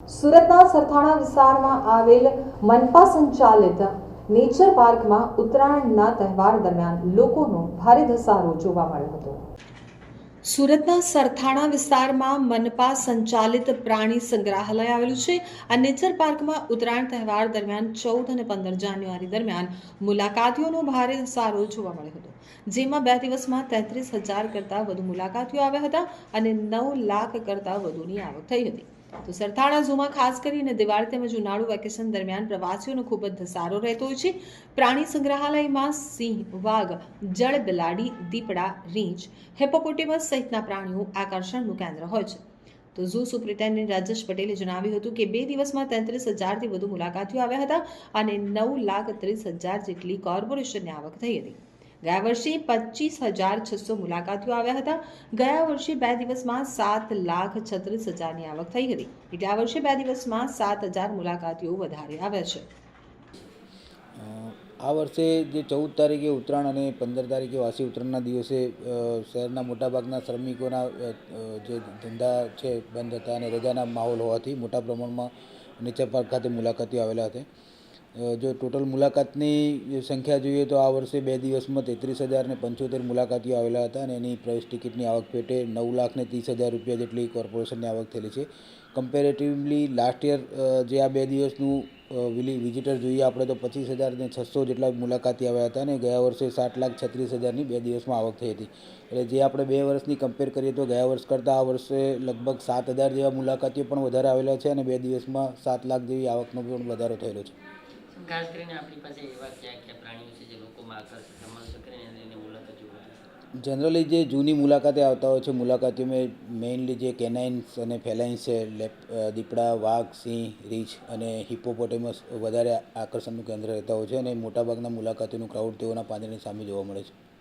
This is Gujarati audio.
સુરતના સરથાણા વિસ્તારમાં આવેલ મનપા સંચાલિત નેચર પાર્કમાં ઉત્તરાયણના તહેવાર દરમિયાન લોકોનો ભારે ધસારો જોવા મળ્યો હતો. સુરતના સરથાણા વિસ્તારમાં મનપા સંચાલિત પ્રાણી સંગ્રહાલય આવેલું છે. આ નેચર પાર્કમાં ઉત્તરાયણ તહેવાર દરમિયાન ચૌદ અને પંદર જાન્યુઆરી દરમિયાન મુલાકાતીઓનો ભારે ધસારો જોવા મળ્યો હતો. જેમાં બે દિવસમાં તેત્રીસ હજાર કરતાં વધુ મુલાકાતીઓ આવ્યા હતા અને નવ લાખ કરતાં વધુની આવક થઈ હતી. તો સરથાણા ઝૂમાં ખાસ કરીને દિવાળી તેમજ ઉનાળુ વેકેશન દરમિયાન પ્રવાસીઓનો ખૂબ જ ધસારો રહેતો હોય છે. પ્રાણી સંગ્રહાલયમાં સિંહ, વાઘ, જળ બિલાડી, દીપડા, રીંછ હેપોપોટેમસ સહિતના પ્રાણીઓ આકર્ષણનું કેન્દ્ર હોય છે. તો ઝૂ સુપ્રિન્ટેન્ડન્ટ રાજેશ પટેલે જણાવ્યું હતું કે બે દિવસમાં તેત્રીસ હજારથી વધુ મુલાકાતીઓ આવ્યા હતા અને નવ લાખ ત્રીસ હજાર જેટલી કોર્પોરેશનની આવક થઈ હતી. ગયા વર્ષે પચીસ હજાર છસો મુલાકાતીઓ આવ્યા હતા. ગયા વર્ષે બે દિવસમાં સાત લાખ છત્રીસ હજારની આવક થઈ હતી. એટલે આ વર્ષે બે દિવસમાં સાત હજાર મુલાકાતીઓ વધારે આવ્યા છે. આ વર્ષે જે ચૌદ તારીખે ઉત્તરાયણ અને પંદર તારીખે વાસી ઉત્તરાયણના દિવસે શહેરના મોટાભાગના શ્રમિકોના જે ધંધા છે, બંધ હતા અને રજાના માહોલ હોવાથી મોટા પ્રમાણમાં નીચે પાર્ક ખાતે મુલાકાતીઓ આવેલા હતા. જો ટોટલ મુલાકાતની સંખ્યા જોઈએ તો આ વર્ષે બે દિવસમાં તેત્રીસ હજાર ને પંચોતેર મુલાકાતીઓ આવેલા હતા અને એની પ્રવેશ ટિકિટની આવક પેટે નવ લાખ ને ત્રીસ હજાર રૂપિયા જેટલી કોર્પોરેશનની આવક થયેલી છે. કમ્પેરેટિવલી લાસ્ટ યર જે આ બે દિવસનું વિલી વિઝિટર જોઈએ આપણે તો પચીસ હજાર ને છસો જેટલા મુલાકાતી આવ્યા હતા અને ગયા વર્ષે સાત લાખ છત્રીસ હજારની બે દિવસમાં આવક થઈ હતી. એટલે જે આપણે બે વર્ષની કમ્પેર કરીએ તો ગયા વર્ષ કરતાં આ વર્ષે લગભગ સાત હજાર જેવા મુલાકાતીઓ પણ વધારે આવેલા છે અને બે દિવસમાં સાત લાખ જેવી આવકનો પણ વધારો થયેલો છે. ખાસ કરીને આપણી પાસે એવા ક્યાં ક્યાં પ્રાણીઓ છે જે લોકોમાં આકર્ષિત આકર્ષણ કરીને એને મુલાકાત જોવા જનરલી જે જૂની મુલાકાતે આવતા હોય છે, મુલાકાતીઓમાં મેઇનલી જે કેનાઇન્સ અને ફેલાઇન્સ છે લેપ દીપડા, વાઘ, સિંહ, રીંછ અને હિપોપોટેમસ વધારે આકર્ષણનું કેન્દ્ર રહેતા હોય છે અને મોટાભાગના મુલાકાતીઓનું ક્રાઉડ તેઓના પાંદડાની સામે જોવા મળે છે.